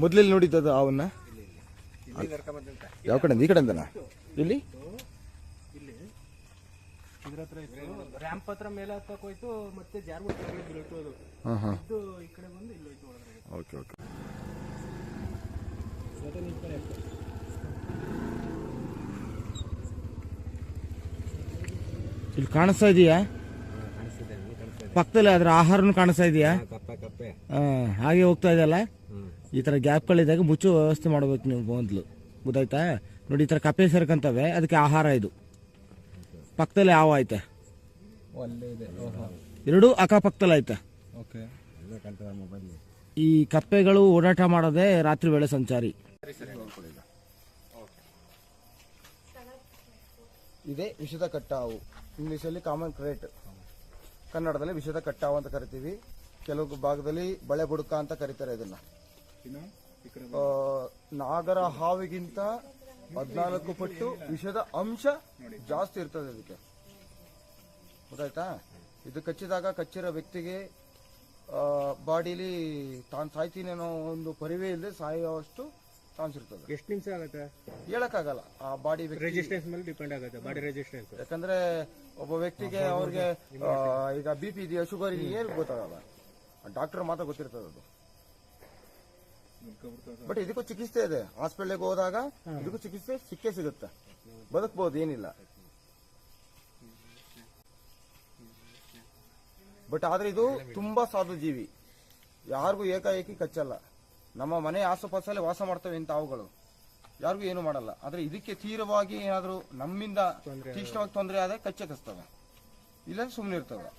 ಮೊದ್ಲೆಲ್ಲಿ ನೋಡಿದ್ದದು ಅವನ್ನ? ಯಾವ ಕಡೆ ಈ ಕಡೆಯಿಂದನಾ? ಇಲ್ಲಿ? ಇದ್ರ ಹತ್ರ ಇತ್ತು ರ್ಯಾಂಪ್ ಹತ್ರ ಮೇಲೆ ಹತ್ತಕ್ಕೆ ಹೋಯ್ತು ಮತ್ತೆ ಬೀಳ್ತು ಅದು. ಹಾಂ ಹಾಂ. ಇದು ಈ ಕಡೆ ಬಂದು ಇಲ್ಲಿ ಹೋಯ್ತು ಒಳಗಡೆ. Okay okay. ಜೊತೆ. ಇಲ್ಲಿ ಕಾಣಿಸ್ತಾ ಇದೆಯಾ? ಪಕ್ಕದಲ್ಲಿ ಅದ್ರ ಆಹಾರನು ಕಾಣಿಸ್ತಾ ಇದೆಯಾ? ಕಪ್ಪೆ ಕಪ್ಪೆ. ಹಾಂ ಹಾಗೆ ಹೋಗ್ತಾ ಇದೆಯಲ್ಲ? ಈ ಥರ ಗ್ಯಾಪ್ಗಳಿದ್ದಾಗ ಮುಚ್ಚು ವ್ಯವಸ್ಥೆ ಮಾಡ್ಬೇಕು ನೀವು ಮೊದಲು. ಗೊತ್ತಾಯ್ತಾ? ನೋಡಿ ಈ ಥರ ಕಪ್ಪೆ ಸೇರ್ಕೊಂತವೆ ಅದಕ್ಕೆ ಆಹಾರ ಇದು. ಪಕ್ಕದಲ್ಲಿ ಹಾವು ಐತೆ. ಎರಡು ಇದೆ. ಎರಡು ಎರಡೂ ಅಕ್ಕಪಕ್ಕದಲ್ಲಿ ಐತೆ. ಈ ಕಪ್ಪೆಗಳು ಓಡಾಟ ಮಾಡೋದೇ ರಾತ್ರಿ ವೇಳೆ ಸಂಚಾರಿ. ಇದೇ ವಿಷದ ಕಟ್ಟಾವು. ಇಂಗ್ಲೀಷಲ್ಲಿ ಕಾಮನ್ ಕ್ರೇಟ್ ಕನ್ನಡದಲ್ಲಿ ವಿಷದ ಕಟ್ಟಾವು ಅಂತ ಕರಿತೀವಿ. ಕೆಲವು ಭಾಗದಲ್ಲಿ ಬಳೆ ಬುಡಕ ಅಂತ ಕರೀತಾರೆ ಇದನ್ನ. ನಾಗರ ಹಾವಿಗಿಂತ ಹದಿನಾಲ್ಕು ಪಟ್ಟು ವಿಷದ ಅಂಶ ಜಾಸ್ತಿ ಇರ್ತದೆ ಅದಕ್ಕೆ ಗೊತ್ತಾಯ್ತಾ? ಇದು ಕಚ್ಚಿದಾಗ ಕಚ್ಚಿರೋ ವ್ಯಕ್ತಿಗೆ ಬಾಡಿಲಿ ತಾನು ಸಾಯ್ತೀನಿ ಅನ್ನೋ ಒಂದು ಪರಿವೇ ಇಲ್ಲದೆ ಸಾಯುವಷ್ಟು ಚಾನ್ಸ್ ಇರ್ತದೆ. ಎಷ್ಟು ನಿಮಿಷ ಆಗುತ್ತೆ? ಹೇಳಕ್ಕಾಗಲ್ಲ. ಆ ಬಾಡಿ ರೆಜಿಸ್ಟೆನ್ಸ್ ಮೇಲೆ ಡಿಪೆಂಡ್ ಆಗುತ್ತೆ ಬಾಡಿ ರೆಜಿಸ್ಟೆನ್ಸ್ ಯಾಕಂದ್ರೆ ಒಬ್ಬ ವ್ಯಕ್ತಿಗೆ ಅವ್ರಿಗೆ ಆ, ಈಗ ಬಿ ಪಿ ಇದೆಯಾ ಶುಗರ್ ಇದೆಯಾ ಏನು ಗೊತ್ತಾಗಲ್ಲ. ಡಾಕ್ಟರ್ ಮಾತ್ರ ಗೊತ್ತಿರ್ತದೆ ಅದು. ಬಟ್ ಇದಕ್ಕೂ ಚಿಕಿತ್ಸೆ ಇದೆ. ಹಾಸ್ಪಿಟಲ್ಗೆ ಹೋದಾಗ ಇದಕ್ಕೂ ಚಿಕಿತ್ಸೆ ಸಿಕ್ಕೇ ಸಿಗುತ್ತೆ. ಬದುಕಬಹುದು ಏನಿಲ್ಲ. ಬಟ್ ಆದ್ರೆ ಇದು ತುಂಬಾ ಸಾಧು ಜೀವಿ ಯಾರಿಗೂ ಏಕಾಏಕಿ ಕಚ್ಚಲ್ಲ. ನಮ್ಮ ಮನೆ ಆಸುಪಾಸಲ್ಲಿ ವಾಸ ಮಾಡ್ತವೆ ಇಂತ ಅವುಗಳು ಯಾರಿಗೂ ಏನು ಮಾಡಲ್ಲ. ಆದ್ರೆ ಇದಕ್ಕೆ ತೀರವಾಗಿ ಏನಾದ್ರೂ ನಮ್ಮಿಂದ ತೀಕ್ಷ್ಣವಾಗಿ ತೊಂದರೆ ಆದ್ರೆ ಕಚ್ಚೆ ಕಚ್ತವೆ. ಇಲ್ಲ ಸುಮ್ಮನೆ ಇರ್ತವೆ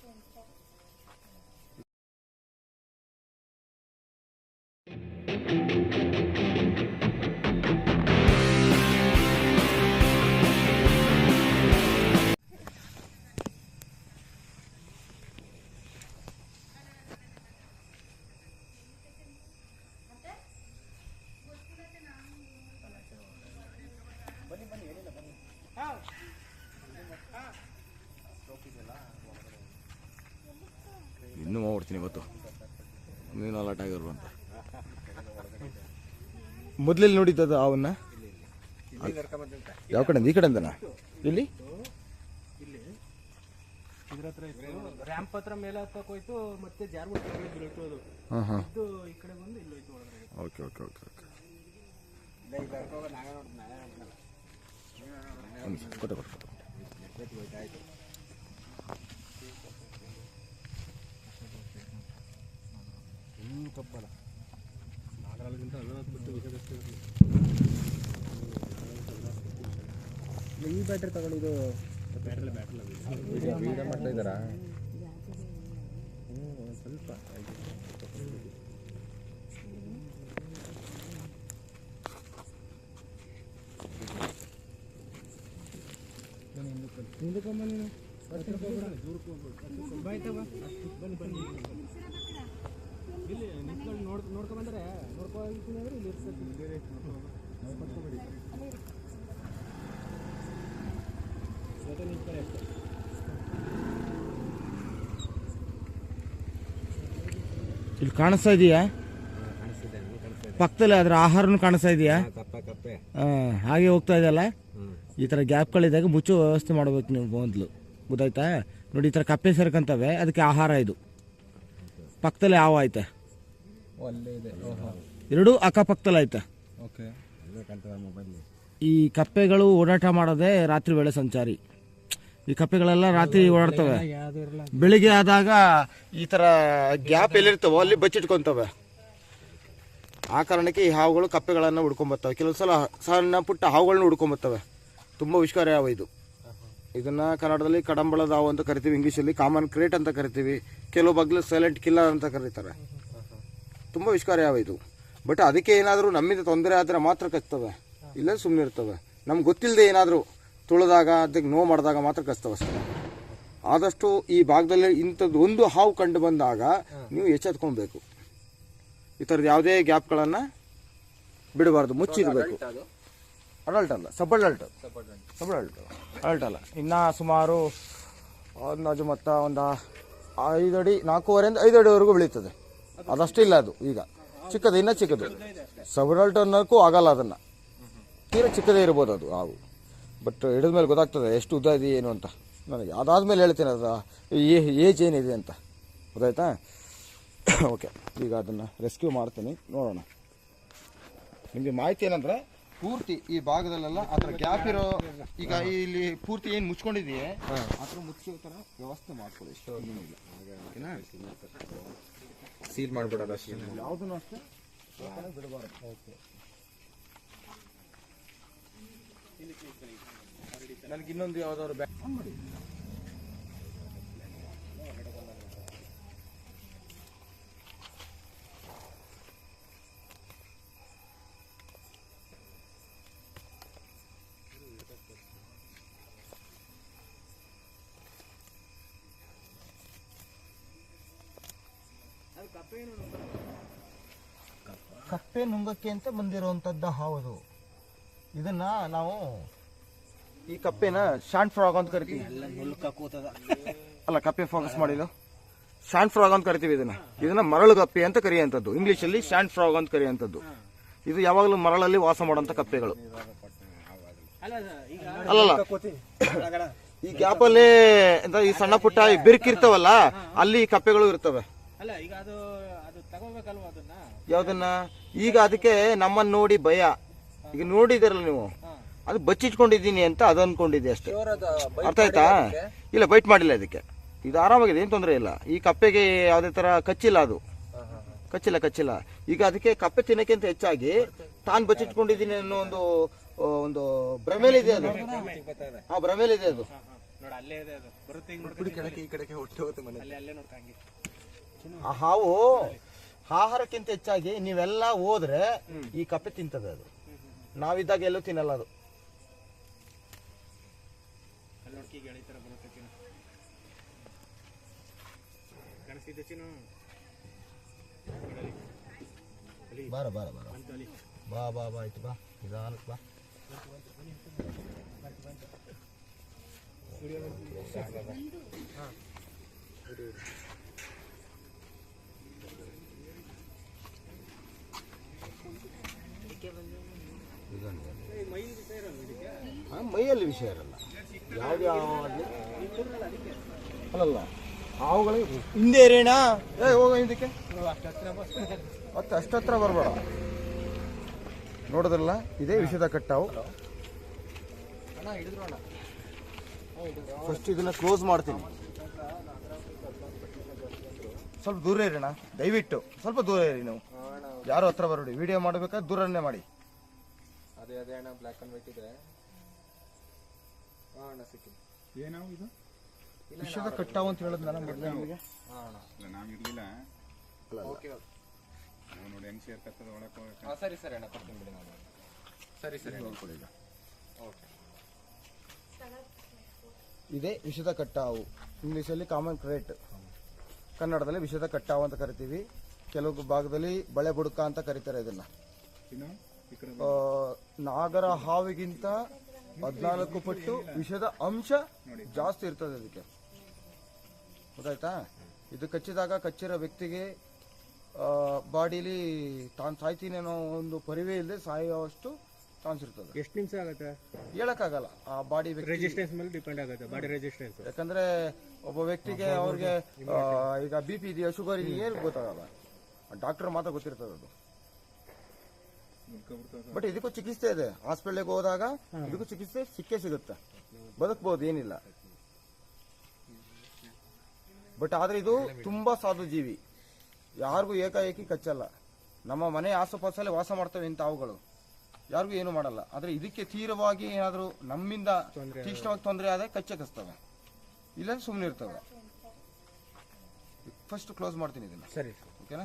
ಇನ್ನೂ ಮಾಡ್ತೀನಿ ಇವತ್ತು. ನೀನು ಅಲರ್ಟ್ ಆಗಿರು ಮೊದ್ಲೆಲ್ಲಿ ನೋಡಿದ್ದದು ಅವನ್ನ? ಯಾವ ಕಡೆ ಈ ಇಲ್ಲಿ ಇದ್ರ ಹತ್ರ ಇತ್ತು ರ್ಯಾಂಪ್ ಹತ್ರ ಮೇಲೆ ಹತ್ತಕ್ ಹೋಯ್ತು ಮತ್ತೆ ಬೀಳ್ತು ಅದು ಇದು ಈ ಕಡೆ ಬಂದು ಇಲ್ಲಿ? ಹೋಯ್ತು ಒಳಗಡೆ ಓಕೆ ಓಕೆ ಓಕೆ ಓಕೆ. ಕೊಟ್ಟೆ ಕೊಟ್ಟೆ ಕೊಟ್ಟೆ. ಕಪ್ಪಲ್ಲ ನಾಗರಾಲಗಿಂತ ಹದಿನಾಲ್ಕು ಪಟ್ಟು ವಿಷದಷ್ಟು ಈ ಬ್ಯಾಟ್ರಿ ತಗೊಂಡಿದ್ದು ಬ್ಯಾಟ್ರಿ ಬ್ಯಾಟ್ರಿ ಮಾಡ್ತಾ ಇದ್ದಾರಾ? ಸ್ವಲ್ಪ ನೀನು ದೂರಕ್ಕೆ ಹೋಗ್ಬೇಡ ಬಾಯ್ತಾ ಬನ್ನಿ ಬನ್ನಿ. ಇಲ್ಲಿ ನಿಂತ್ಕೊಂಡು ನೋಡ್ ನೋಡ್ಕೊಂಡ್ ಬಂದ್ರೆ ನೋಡ್ಕೊ ಹೋಗ್ತೀನಿ ಅಂದ್ರೆ ಇಲ್ಲಿ ಇರ್ಸಕ್ಕೆ ಬೇರೆ ನೋಡ್ಕೊಂಬೇಡಿ. ಜೊತೆ ನಿಂತ್ಕೊಳ್ಳಿ ಅಷ್ಟೇ. ಇಲ್ಲಿ ಕಾಣಿಸ್ತಾ ಇದೆಯಾ? ಪಕ್ಕದಲ್ಲಿ ಅದ್ರ ಆಹಾರನು ಕಾಣಿಸ್ತಾ ಇದೆಯಾ? ಹಾಗೆ ಹೋಗ್ತಾ ಇದೆಯಲ್ಲ? ಈ ಥರ ಗ್ಯಾಪ್ಗಳಿದ್ದಾಗ ಮುಚ್ಚು ವ್ಯವಸ್ಥೆ ಮಾಡ್ಬೇಕು ನೀವು ಮೊದಲು. ಗೊತ್ತಾಯ್ತಾ? ನೋಡಿ ಈ ಥರ ಕಪ್ಪೆ ಸೇರ್ಕೊಂತವೆ ಅದಕ್ಕೆ ಆಹಾರ ಇದು. ಪಕ್ಕದಲ್ಲಿ ಯಾವ ಐತೆ ಅಲ್ಲೇ ಇದೆ. ಓಹೋ. ಎರಡೂ ಅಕ್ಕಪಕ್ಕದಲ್ಲಿ ಐತೆ ಓಕೆ ಈ ಕಪ್ಪೆಗಳು ಓಡಾಟ ಮಾಡೋದೇ ರಾತ್ರಿ ವೇಳೆ ಸಂಚಾರಿ. ಈ ಕಪ್ಪೆಗಳೆಲ್ಲ ರಾತ್ರಿ ಓಡಾಡ್ತವೆ. ಬೆಳಿಗ್ಗೆ ಆದಾಗ ಈ ತರ ಗ್ಯಾಪ್ ಎಲ್ಲಿರ್ತವೋ ಅಲ್ಲಿ ಬಚ್ಚಿಟ್ಕೊಂತವೆ. ಆ ಕಾರಣಕ್ಕೆ ಈ ಹಾವುಗಳು ಕಪ್ಪೆಗಳನ್ನು ಹುಡ್ಕೊಂಬರ್ತವೆ ಕೆಲವು ಸಲ ಸಣ್ಣ ಪುಟ್ಟ ಹಾವುಗಳನ್ನ ಹುಡ್ಕೊಂಬರ್ತವೆ ತುಂಬ ವಿಷಕಾರಿ ಹಾವು ಇದು. ಇದನ್ನ ಕನ್ನಡದಲ್ಲಿ ಕಡಂಬಳದ ಹಾವು ಅಂತ ಕರಿತೀವಿ ಇಂಗ್ಲೀಷಲ್ಲಿ ಕಾಮನ್ ಕ್ರೇಟ್ ಅಂತ ಕರಿತೀವಿ ಕೆಲವು ಬಗ್ಲು ಸೈಲೆಂಟ್ ಕಿಲ್ಲರ್ ಅಂತ ಕರೀತಾರೆ. ತುಂಬ ವಿಷಕಾರಿ ಹಾವು ಇದು ಬಟ್ ಅದಕ್ಕೆ ಏನಾದರೂ ನಮ್ಮಿಂದ ತೊಂದರೆ ಆದರೆ ಮಾತ್ರ ಕಚ್ತವೆ. ಇಲ್ಲ ಸುಮ್ಮನೆ ಇರ್ತವೆ ನಮ್ಗೆ ಗೊತ್ತಿಲ್ಲದೆ ಏನಾದರೂ ತುಳಿದಾಗ, ಅದಕ್ಕೆ ನೋವು ಮಾಡಿದಾಗ ಮಾತ್ರ ಕಚ್ತವೆ ಅಷ್ಟೇ. ಆದಷ್ಟು ಈ ಭಾಗದಲ್ಲಿ ಇಂಥದ್ದು ಒಂದು ಹಾವು ಕಂಡು ಬಂದಾಗ ನೀವು ಎಚ್ಚೆತ್ಕೊಳ್ಬೇಕು. ಈ ಥರದ ಯಾವುದೇ ಗ್ಯಾಪ್ಗಳನ್ನು ಬಿಡಬಾರ್ದು. ಮುಚ್ಚಿರಬೇಕು. ಅಡಲ್ಟ್ ಅಲ್ಲ sub adult sub adult adult ಅಲ್ಲ. ಇನ್ನು ಸುಮಾರು ಅಂದಾಜು ಮತ್ತು ಒಂದು ಐದು ಅಡಿ ನಾಲ್ಕೂವರೆಯಿಂದ ಐದು ಅಡಿವರೆಗೂ ಬೆಳೀತದೆ. ಅದಷ್ಟಿಲ್ಲ ಅದು ಈಗ. ಚಿಕ್ಕದು ಇನ್ನೂ ಚಿಕ್ಕದು. ಸೆವೆರಲ್ ಟನ್ನಕ್ಕೂ ಆಗಲ್ಲ ಅದನ್ನು. ತೀರಾ ಚಿಕ್ಕದೇ ಇರ್ಬೋದು ಅದು ಹಾವು. ಬಟ್ ಹಿಡಿದ ಮೇಲೆ ಗೊತ್ತಾಗ್ತದೆ ಎಷ್ಟು ಉದ್ದ ಇದೆ ಏನು ಅಂತ. ನನಗೆ ಅದಾದ್ಮೇಲೆ ಹೇಳ್ತೀನಿ ಅದು ಏಜ್ ಏನಿದೆ ಅಂತ. ಗೊತ್ತಾಯ್ತಾ? ಓಕೆ ಈಗ ಅದನ್ನು ರೆಸ್ಕ್ಯೂ ಮಾಡ್ತೀನಿ. ನೋಡೋಣ. ನಿಮಗೆ ಮಾಹಿತಿ ಏನಂದ್ರೆ ಪೂರ್ತಿ ಈ ಭಾಗದಲ್ಲೆಲ್ಲ ಅದರ ಗ್ಯಾಪ್ ಇರೋ ಈಗ ಇಲ್ಲಿ ಪೂರ್ತಿ ಏನು ಮುಚ್ಕೊಂಡಿದೆಯೇ ಥರ ಮುಚ್ಚೋ ಥರ ವ್ಯವಸ್ಥೆ ಮಾಡ್ಕೊಳ್ಳಿ. ಇಷ್ಟು ಸೀಲ್ ಮಾಡ್ಬಿಡೋದು ಅಷ್ಟೇ. ಯಾವುದನ್ನು ಅಷ್ಟೇ? ಬಿಡಬಾರ್ದು. ಓಕೆ. ನನಗೆ ಇನ್ನೊಂದು ಯಾವ್ದಾದ್ರು ಬ್ಯಾಕ್ ಮಾಡಿ ಕಪ್ಪೆ ನುಂಗಕ್ಕೆ? ಅಂತ ಬಂದಿರುವಂಥದ್ದು ಹಾವದು ಇದನ್ನ ನಾವು ಈ ಕಪ್ಪೆನ ಶಾಂಟ್ ಫ್ರಾಗ್ ಅಂತ ಕರಿತೀವಿ. ಅಲ್ಲ ಕಪ್ಪೆ ಫೋಕಸ್ ಮಾಡಿದ್ದು ಶಾಂಟ್ ಫ್ರಾಗ್ ಅಂತ ಕರಿತೀವಿ ಇದನ್ನ. ಇದನ್ನ ಮರಳು ಕಪ್ಪೆ ಅಂತ ಕರೆಯುವಂಥದ್ದು. ಇಂಗ್ಲಿಷಲ್ಲಿ ಶಾಂಟ್ ಫ್ರಾಗ್ ಅಂತ ಕರೆಯುವಂಥದ್ದು. ಇದು ಯಾವಾಗಲೂ ಮರಳಲ್ಲಿ ವಾಸ ಮಾಡುವಂಥ ಕಪ್ಪೆಗಳು. ಅಲ್ಲಲ್ಲ ಈ ಗ್ಯಾಪಲ್ಲಿ ಈ ಸಣ್ಣ ಪುಟ್ಟ ಬಿರುಕಿರ್ತಾವಲ್ಲ ಅಲ್ಲಿ ಕಪ್ಪೆಗಳು ಇರ್ತವೆ. ಅಲ್ಲ ಈಗ ಅದು ಅದು ತಗೋಬೇಕಲ್ವಾ ಅದನ್ನ? ಯಾವ್ದನ್ನ? ಈಗ ಅದಕ್ಕೆ ನಮ್ಮನ್ನ ನೋಡಿ ಭಯ. ಈಗ ನೋಡಿದಿರಲ್ಲ ನೀವು? ಅದು ಬಚ್ಚಿಟ್ಕೊಂಡಿದ್ದೀನಿ ಅಂತ ಅದು ಅನ್ಕೊಂಡಿದ್ದೆ ಅಷ್ಟೇ ಅರ್ಥ ಆಯ್ತಾ? ಇಲ್ಲ ಬೈಟ್ ಮಾಡಿಲ್ಲ ಅದಕ್ಕೆ ಇದು ಆರಾಮಾಗಿದೆ ಏನು ತೊಂದರೆ ಇಲ್ಲ. ಈ ಕಪ್ಪೆಗೆ ಯಾವುದೇ ತರ ಕಚ್ಚಿಲ್ಲ ಅದು. ಕಚ್ಚಿಲ್ಲ ಕಚ್ಚಿಲ್ಲ. ಈಗ ಅದಕ್ಕೆ ಕಪ್ಪೆ ತಿನ್ನಕ್ಕಿಂತ ಹೆಚ್ಚಾಗಿ ತಾನು ಬಚ್ಚಿಟ್ಕೊಂಡಿದ್ದೀನಿ ಅನ್ನೋ ಒಂದು ಒಂದು ಭ್ರಮೇಲಿದೆ ಅದು. ಹಾ ಭ್ರಮೇಲಿದೆ ಅದು. ನೋಡ ಅಲ್ಲೇ ಇದೆ ಅದು. ಬರುತ್ತೆ ಈ ಕಡೆಗೆ ಹೊಟ್ಟೆ ಹೋಗುತ್ತೆ ಮನೆ ಅಲ್ಲೇ ನೋಡ್ತಾ ಆ ಹಾವು ಆಹಾರಕ್ಕಿಂತ ಹೆಚ್ಚಾಗಿ ನೀವೆಲ್ಲ ಹೋದ್ರೆ ಈ ಕಪ್ಪೆ ತಿಂತದೆ ಅದು. ನಾವಿದ್ದಾಗ ಎಲ್ಲೂ ತಿನ್ನಲ್ಲ ಅದು. ಬಾರ ಬಾರ ಬಾರ. ಬಾ ಬಾ ಬಾ ಆಯ್ತು ಬಾ. ನಿಧಾನಕ್ಕೆ ಬಾ. ಹಾ, ಮೈಯಲ್ಲಿ ವಿಷಯ ಇರಲ್ಲ. ಯಾವುದೇ ಹಾವು ಆಗಲಿ ಅಲ್ಲಲ್ಲ ಹಾವುಗಳಿಗೆ ಹಿಂದೆ ರೇಣ ಏ ಹೋಗ ಹಿಂದಕ್ಕೆ. ಮತ್ತೆ ಅಷ್ಟತ್ರ ಬರಬೇಡ. ನೋಡಿದ್ರಲ್ಲ ಇದೇ ವಿಷಯದ ಕಟ್ಟಾವು. ಫಸ್ಟ್ ಇದನ್ನ ಕ್ಲೋಸ್ ಮಾಡ್ತೀನಿ. ಸ್ವಲ್ಪ ದೂರ ಇರೋಣ ದಯವಿಟ್ಟು ಸ್ವಲ್ಪ ದೂರ ಇರಿ ನೀವು. ಯಾರು ಹತ್ರ ಬರಬೇಡಿ ವಿಡಿಯೋ ಮಾಡಬೇಕಾದ್ರೆ ದೂರನ್ನೇ ಮಾಡಿ. ಅದೇ ಅದೇ ಅಣ್ಣ ಬ್ಲ್ಯಾಕ್ ಅಂಡ್ ವೈಟ್ ಇದೆ. ಅಣ್ಣ ಸಿಕ್ಕಿದೆ ಏನಾವು ಇದು ವಿಷಯದ ಕಟ್ಟಾವು ಅಂತ ಹೇಳಿದ್ ನಾನು ಮೊದಲೇ ನಿಮಗೆ? ಹಾ ಅಣ್ಣ. ಇಲ್ಲ ನಾವಿರ್ಲಿಲ್ಲ ಅಲ್ಲ, ಅಲ್ಲ. ಓಕೆ ನಾವು ನೋಡಿ ಹೆಂಗ್ ಸೇರ್ಕತ್ತದ ಒಳಕ್ಕೆ ಹೋಗಕ್ಕೆ ಹಾ ಸರಿ ಸರಿ ಅಣ್ಣ. ಕೊಡ್ತೀನಿ ಬಿಡಿ ನಾನು. ಸರಿ ಸರಿ ಅಣ್ಣ. ನೋಡ್ಕೊಳ್ಳಿ ಈಗ. ಓಕೆ ಇದೇ. ವಿಷದ ಕಟ್ಟಾವು. ಇಂಗ್ಲೀಷಲ್ಲಿ ಕಾಮನ್ ಕ್ರೇಟ್ ಕನ್ನಡದಲ್ಲಿ ವಿಷದ ಕಟ್ಟಾವು ಅಂತ ಕರಿತೀವಿ. ಕೆಲವು ಭಾಗದಲ್ಲಿ ಬಳೆ ಬುಡುಕ ಅಂತ ಕರಿತಾರೆ ಇದನ್ನ. ನಾಗರ ಹಾವಿಗಿಂತ ಹದಿನಾಲ್ಕು ಪಟ್ಟು ವಿಷದ ಅಂಶ ಜಾಸ್ತಿ ಇರ್ತದೆ ಅದಕ್ಕೆ. ಗೊತ್ತಾಯ್ತಾ? ಇದು ಕಚ್ಚಿದಾಗ ಕಚ್ಚಿರೋ ವ್ಯಕ್ತಿಗೆ ಬಾಡಿಲಿ ತಾನು ಸಾಯ್ತೀನಿ ಅನ್ನೋ ಒಂದು ಪರಿವೇ ಇಲ್ಲದೆ ಸಾಯುವಷ್ಟು ಚಾನ್ಸ್ ಇರ್ತದೆ. ಎಷ್ಟು ನಿಮಿಷ ಆಗುತ್ತೆ? ಹೇಳಕ್ಕಾಗಲ್ಲ. ಆ ಬಾಡಿ ರೆಜಿಸ್ಟೆನ್ಸ್ ರೆಸಿಸ್ಟೆನ್ಸ್ ಮೇಲೆ ಡಿಪೆಂಡ್ ಆಗುತ್ತೆ ಬಾಡಿ ರೆಜಿಸ್ಟೆನ್ಸ್ ಯಾಕಂದ್ರೆ ಒಬ್ಬ ವ್ಯಕ್ತಿಗೆ ಅವ್ರಿಗೆ ಈಗ ಬಿ ಪಿ ಇದೆಯಾ ಶುಗರ್ ಇದೆಯಾ ಏನು ಗೊತ್ತಾಗಲ್ಲ. ಡಾಕ್ಟರ್ ಮಾತ್ರ ಗೊತ್ತಿರ್ತದೆ ಅದು. ಬಟ್ ಇದಕ್ಕೂ ಚಿಕಿತ್ಸೆ ಇದೆ. ಹಾಸ್ಪಿಟ್ಲಿಗೆ ಹೋದಾಗ ಇದಕ್ಕೂ ಚಿಕಿತ್ಸೆ ಸಿಕ್ಕೇ ಸಿಗುತ್ತೆ. ಬದುಕಬಹುದು ಏನಿಲ್ಲ. ಬಟ್ ಆದ್ರೆ ಇದು ತುಂಬಾ ಸಾಧು ಜೀವಿ ಯಾರಿಗೂ ಏಕಾಏಕಿ ಕಚ್ಚಲ್ಲ. ನಮ್ಮ ಮನೆ ಆಸುಪಾಸಲ್ಲಿ ವಾಸ ಮಾಡ್ತವೆ ಇಂಥ ಅವುಗಳು ಯಾರಿಗೂ ಏನು ಮಾಡಲ್ಲ. ಆದ್ರೆ ಇದಕ್ಕೆ ತೀವ್ರವಾಗಿ ಏನಾದರೂ ನಮ್ಮಿಂದ ತೀಕ್ಷ್ಣವಾಗಿ ತೊಂದರೆ ಆದ್ರೆ ಕಚ್ಚೆ ಕಚ್ತವೆ. ಇಲ್ಲ ಸುಮ್ಮನೆ ಇರ್ತವೆ ಫಸ್ಟ್ ಕ್ಲೋಸ್ ಮಾಡ್ತೀನಿ ಇದನ್ನ. ಸರಿ. ಓಕೆನಾ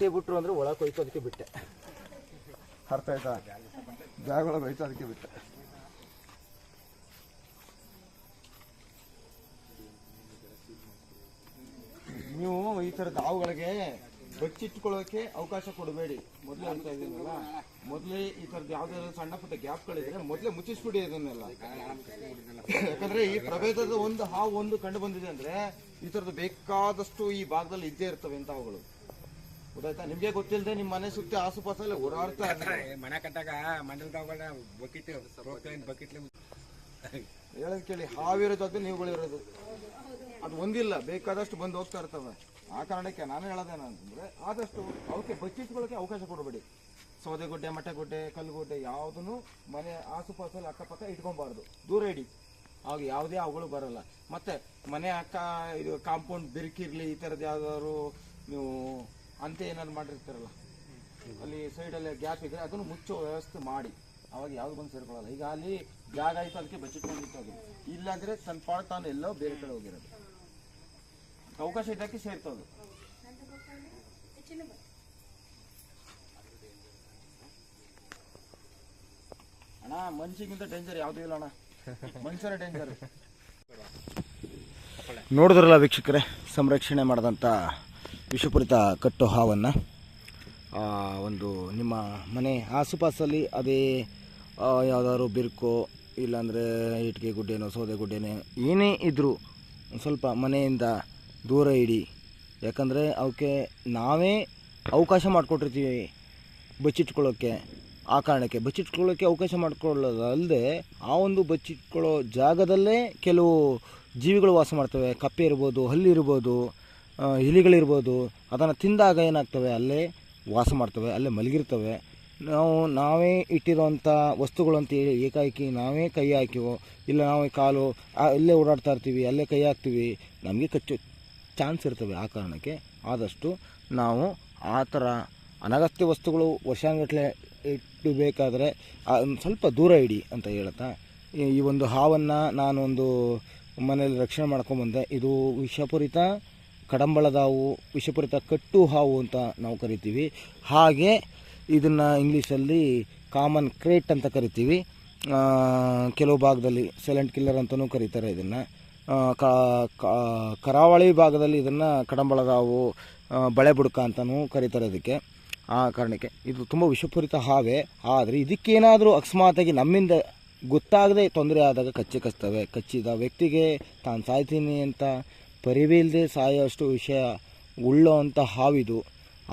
ಬಟ್ಟೆ ಬಿಟ್ರು ಅಂದ್ರೆ ಒಳಗೆ ಹೋಯ್ತು ಅದಕ್ಕೆ ಬಿಟ್ಟೆ. ಅರ್ಥ ಆಯ್ತಾ? ಜಾಗ ಒಳಗೆ ಹೋಯ್ತು ಅದಕ್ಕೆ ಬಿಟ್ಟೆ. ನೀವು ಈ ಥರದ ಹಾವುಗಳಿಗೆ ಬಚ್ಚಿಟ್ಕೊಳ್ಳೋಕೆ ಅವಕಾಶ ಕೊಡಬೇಡಿ. ಮೊದಲೇ ಅಂತ ಇದ್ದೀನಲ್ಲ ಮೊದಲೇ ಈ ಥರದ್ದು ಯಾವ್ದಾದ್ರು ಸಣ್ಣ ಪುಟ್ಟ ಗ್ಯಾಪ್ಗಳಿದ್ರೆ ಮೊದಲೇ ಮುಚ್ಚಿಸ್ಬಿಡಿ ಇದನ್ನೆಲ್ಲ. ಯಾಕಂದ್ರೆ ಈ ಪ್ರಭೇದದ ಒಂದು ಹಾವು ಒಂದು ಕಂಡು ಬಂದಿದೆ ಅಂದ್ರೆ ಈ ಥರದ್ದು ಬೇಕಾದಷ್ಟು ಈ ಭಾಗದಲ್ಲಿ ಇದ್ದೇ ಇರ್ತವೆ ಅಂತ ಹಾವುಗಳು ಗೊತ್ತಾಯ್ತಾ? ನಿಮ್ಗೆ ಗೊತ್ತಿಲ್ಲದೆ ನಿಮ್ಮ ಮನೆ ಸುತ್ತ ಆಸುಪಾಸಲ್ಲಿ ಓಡಾಡ್ತಾ ಇರ್ತವೆ ಮನೆ ಕಟ್ಟಾಗ ಮಂಡಲದಾಗ ಬಕಿಟ್ ರೋಕ್ಲೈನ್ ಹೇಳದ್ ಹೇಳೋದ್ ಕೇಳಿ ಹಾವಿರೋದು ನೀವುಗಳು ನೀವುಗಳಿರೋದು. ಅದು ಒಂದಿಲ್ಲ ಬೇಕಾದಷ್ಟು ಬಂದು ಹೋಗ್ತಾ ಇರ್ತವೆ. ಆ ಕಾರಣಕ್ಕೆ ನಾನು ಹೇಳದೆ ಅಂತಂದ್ರೆ ಆದಷ್ಟು ಅವಕ್ಕೆ ಬಚ್ಚಿಟ್ಕೊಳ್ಳೋಕೆ ಅವಕಾಶ ಕೊಡಬೇಡಿ. ಸೌದೆಗುಡ್ಡೆ ಮಟ್ಟಗುಡ್ಡೆ ಕಲ್ಲುಗುಡ್ಡೆ ಯಾವುದನ್ನು ಮನೆ ಆಸುಪಾಸಲ್ಲಿ ಅಕ್ಕಪಕ್ಕ ಇಟ್ಕೊಬಾರ್ದು ದೂರ ಇಡಿ. ಅವಾಗ ಯಾವುದೇ ಅವುಗಳು ಬರಲ್ಲ. ಮತ್ತೆ ಮನೆ ಅಕ್ಕ ಇದು ಕಾಂಪೌಂಡ್ ಬಿರುಕಿರ್ಲಿ ಈ ಥರದ್ದು ಯಾವ್ದಾದ್ರು ನೀವು ಅಂತೆ ಏನಾದ್ರು ಮಾಡಿರ್ತಾರಲ್ಲ? ಅಲ್ಲಿ ಸೈಡಲ್ಲಿ ಗ್ಯಾಪ್ ಇದ್ರೆ ಅದನ್ನು ಮುಚ್ಚೋ ವ್ಯವಸ್ಥೆ ಮಾಡಿ. ಅವಾಗ ಯಾವ್ದು ಬಂದು ಸೇರ್ಕೊಳ್ಳಲ್ಲ. ಈಗ ಅಲ್ಲಿ ಜಾಗ ಆಯ್ತು, ಅದಕ್ಕೆ ಬಚ್ಚಿಟ್ಕೊಂಡಿತ್ತು ಅದು ಇಲ್ಲಾಂದ್ರೆ ತನ್ನ ಪಾಡ್ ತಾನು ಎಲ್ಲೋ ಬೇರೆ ಕಡೆ ಹೋಗಿರೋದು. ಅವಕಾಶ ಇದ್ದಕ್ಕೆ ಸೇರ್ತದೆ ಅಣ್ಣ ಮನುಷ್ಯಗಿಂತ ಡೇಂಜರ್ ಯಾವುದೂ ಇಲ್ಲ ಅಣ್ಣ. ಮನುಷ್ಯರ ಡೇಂಜರ್ ನೋಡಿದ್ರಲ್ಲ ವೀಕ್ಷಕರೇ, ಸಂರಕ್ಷಣೆ ಮಾಡಿದಂಥ ವಿಷಪೂರಿತ ಕಟ್ಟು ಹಾವನ್ನು? ಒಂದು ನಿಮ್ಮ ಮನೆ ಆಸುಪಾಸಲ್ಲಿ ಅದೇ ಯಾವುದಾದ್ರು ಬಿರುಕು ಇಲ್ಲಾಂದರೆ ಇಟ್ಟಿಗೆ ಗುಡ್ಡೆನೋ ಸೌದೆ ಗುಡ್ಡೆನೋ ಏನೇ ಇದ್ದರೂ ಸ್ವಲ್ಪ ಮನೆಯಿಂದ ದೂರ ಇಡಿ. ಯಾಕಂದರೆ ಅವಕ್ಕೆ ನಾವೇ ಅವಕಾಶ ಮಾಡಿಕೊಟ್ಟಿರ್ತೀವಿ ಬಚ್ಚಿಟ್ಕೊಳ್ಳೋಕ್ಕೆ ಆ ಕಾರಣಕ್ಕೆ. ಬಚ್ಚಿಟ್ಕೊಳ್ಳೋಕ್ಕೆ ಅವಕಾಶ ಮಾಡಿಕೊಳ್ಳೋದಲ್ಲದೆ ಆ ಒಂದು ಬಚ್ಚಿಟ್ಕೊಳ್ಳೋ ಜಾಗದಲ್ಲೇ ಕೆಲವು ಜೀವಿಗಳು ವಾಸ ಮಾಡ್ತವೆ. ಕಪ್ಪೆ ಇರ್ಬೋದು ಹಲ್ಲಿ ಇರ್ಬೋದು ಆ, ಇಲಿಗಳಿರ್ಬೋದು, ಅದನ್ನು ತಿಂದಾಗ ಏನಾಗ್ತವೆ? ಅಲ್ಲೇ ವಾಸ ಮಾಡ್ತವೆ, ಅಲ್ಲೇ ಮಲಗಿರ್ತವೆ. ನಾವು, ನಾವೇ ಇಟ್ಟಿರೋವಂಥ ವಸ್ತುಗಳು ಅಂತ ಹೇಳಿ ಏಕಾಏಕಿ ನಾವೇ ಕೈ ಹಾಕಿವೋ, ಇಲ್ಲ ನಾವೇ ಕಾಲು ಅಲ್ಲೇ ಓಡಾಡ್ತಾ ಇರ್ತೀವಿ, ಅಲ್ಲೇ ಕೈ ಹಾಕ್ತೀವಿ, ನಮಗೆ ಕಚ್ಚೋ ಚಾನ್ಸ್ ಇರ್ತವೆ ಆ ಕಾರಣಕ್ಕೆ. ಆದಷ್ಟು ನಾವು ಆ ಥರ ಅನಗತ್ಯ ವಸ್ತುಗಳು ವರ್ಷಾನುಗಟ್ಟಲೆ ಇಟ್ಟು ಒಂದು ಸ್ವಲ್ಪ ದೂರ ಇಡಿ ಅಂತ ಹೇಳ್ತಾ ಈ ಈ ಒಂದು ಹಾವನ್ನು ನಾನೊಂದು ಮನೆಯಲ್ಲಿ ರಕ್ಷಣೆ ಮಾಡ್ಕೊಂಬಂದೆ, ಇದು ವಿಷಪೂರಿತ ಕಡಂಬಳದಾವು, ವಿಷಪೂರಿತ ಕಟ್ಟು ಹಾವು ಅಂತ ನಾವು ಕರಿತೀವಿ. ಹಾಗೆ ಇದನ್ನು ಇಂಗ್ಲೀಷಲ್ಲಿ ಕಾಮನ್ ಕ್ರೇಟ್ ಅಂತ ಕರಿತೀವಿ. ಕೆಲವು ಭಾಗದಲ್ಲಿ ಸೈಲೆಂಟ್ ಕಿಲ್ಲರ್ ಅಂತಲೂ ಕರೀತಾರೆ ಇದನ್ನು. ಕರಾವಳಿ ಭಾಗದಲ್ಲಿ ಇದನ್ನು ಕಡಂಬಳದಾವು ಹಾವು ಬಳೆ ಬುಡಕ ಅಂತಲೂ ಕರೀತಾರೆ ಇದಕ್ಕೆ. ಆ ಕಾರಣಕ್ಕೆ ಇದು ತುಂಬ ವಿಷಪೂರಿತ ಹಾವೇ. ಆದರೆ ಇದಕ್ಕೇನಾದರೂ ಅಕಸ್ಮಾತಾಗಿ ನಮ್ಮಿಂದ ಗೊತ್ತಾಗದೆ ತೊಂದರೆ ಆದಾಗ ಕಚ್ಚಿ ಕಚ್ತವೆ. ಕಚ್ಚಿದ ವ್ಯಕ್ತಿಗೆ ತಾನು ಸಾಯ್ತೀನಿ ಅಂತ ಪರಿವೇ ಸಾಯೋಷ್ಟು ವಿಷಯ ಉಳ್ಳೋ ಹಾವಿದು.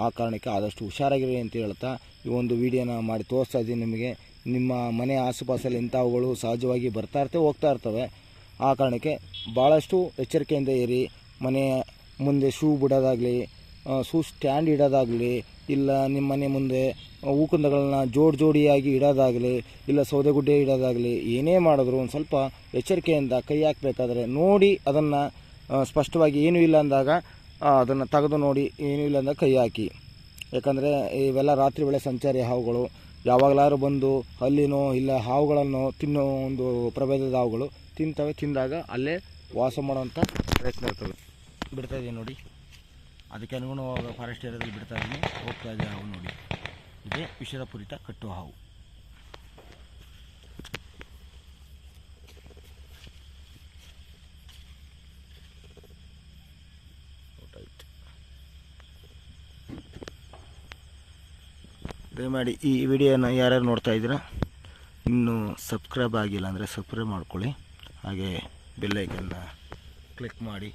ಆ ಕಾರಣಕ್ಕೆ ಆದಷ್ಟು ಹುಷಾರಾಗಿರಿ ಅಂತ ಹೇಳ್ತಾ ಈ ಒಂದು ವಿಡಿಯೋನ ಮಾಡಿ ತೋರಿಸ್ತಾ ಇದ್ದೀನಿ ನಿಮಗೆ. ನಿಮ್ಮ ಮನೆ ಆಸುಪಾಸಲ್ಲಿ ಇಂಥವುಗಳು ಸಹಜವಾಗಿ ಬರ್ತಾ ಇರ್ತವೆ, ಹೋಗ್ತಾ ಇರ್ತವೆ. ಆ ಕಾರಣಕ್ಕೆ ಭಾಳಷ್ಟು ಎಚ್ಚರಿಕೆಯಿಂದ ಇರಿ. ಮನೆ ಮುಂದೆ ಶೂ ಬಿಡೋದಾಗಲಿ ಶೂ ಸ್ಟ್ಯಾಂಡ್ ಇಡೋದಾಗಲಿ, ಇಲ್ಲ ನಿಮ್ಮ ಮನೆ ಮುಂದೆ ಹೂಕುಂದಗಳನ್ನ ಜೋಡಿ ಜೋಡಿಯಾಗಿ ಇಡೋದಾಗಲಿ, ಇಲ್ಲ ಸೌದೆಗುಡ್ಡೆ ಇಡೋದಾಗಲಿ, ಏನೇ ಮಾಡಿದ್ರು ಒಂದು ಸ್ವಲ್ಪ ಎಚ್ಚರಿಕೆಯಿಂದ ಕೈ ಹಾಕಬೇಕಾದ್ರೆ ನೋಡಿ ಅದನ್ನು ಸ್ಪಷ್ಟವಾಗಿ ಏನೂ ಇಲ್ಲ ಅಂದಾಗ ಅದನ್ನು ತೆಗೆದು ನೋಡಿ, ಏನೂ ಇಲ್ಲ ಅಂದಾಗ ಕೈ ಹಾಕಿ. ಯಾಕಂದರೆ ಇವೆಲ್ಲ ರಾತ್ರಿ ವೇಳೆ ಸಂಚಾರಿ ಹಾವುಗಳು, ಯಾವಾಗಲಾದ್ರೂ ಬಂದು ಹಲ್ಲಿನೋ ಇಲ್ಲ ಹಾವುಗಳನ್ನು ತಿನ್ನೋ ಒಂದು ಪ್ರಭೇದದ ಹಾವುಗಳು ತಿಂತವೆ, ತಿಂದಾಗ ಅಲ್ಲೇ ವಾಸ ಮಾಡುವಂಥ ಪ್ರಯತ್ನ ಇರ್ತವೆ ಬಿಡ್ತಾ ಇದೀನಿ ನೋಡಿ. ಅದಕ್ಕೆ ಅನುಗುಣವಾದ ಫಾರೆಸ್ಟ್ ಏರಿಯಾದಲ್ಲಿ ಬಿಡ್ತಾ ಇದ್ದೀನಿ ಹೋಗ್ತಾ ಇದೆ ಹಾವು ನೋಡಿ. ಇದೇ ವಿಷದ ಪುರಿತ ಕಟ್ಟುವ ಹಾವು. ದಯಮಾಡಿ ಈ ವಿಡಿಯೋನ ಯಾರ್ಯಾರು ನೋಡ್ತಾ ಇದ್ದೀರಾ, ಇನ್ನೂ ಸಬ್ಸ್ಕ್ರೈಬ್ ಆಗಿಲ್ಲ ಅಂದರೆ ಸಬ್ಸ್ಕ್ರೈಬ್ ಮಾಡ್ಕೊಳ್ಳಿ. ಹಾಗೆ ಬೆಲ್ಲೈಕನ್ನ ಕ್ಲಿಕ್ ಮಾಡಿ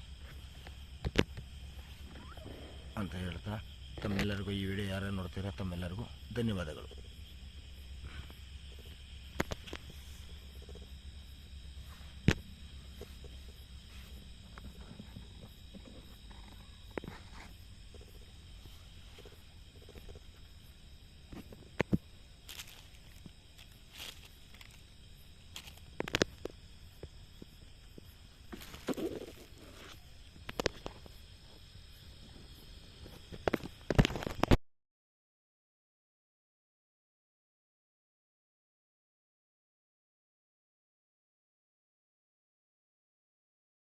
ಅಂತ ಹೇಳ್ತಾ ತಮ್ಮೆಲ್ಲರಿಗೂ ಈ ವಿಡಿಯೋ ಯಾರ್ಯಾರು ನೋಡ್ತೀರಾ ತಮ್ಮೆಲ್ಲರಿಗೂ ಧನ್ಯವಾದಗಳು.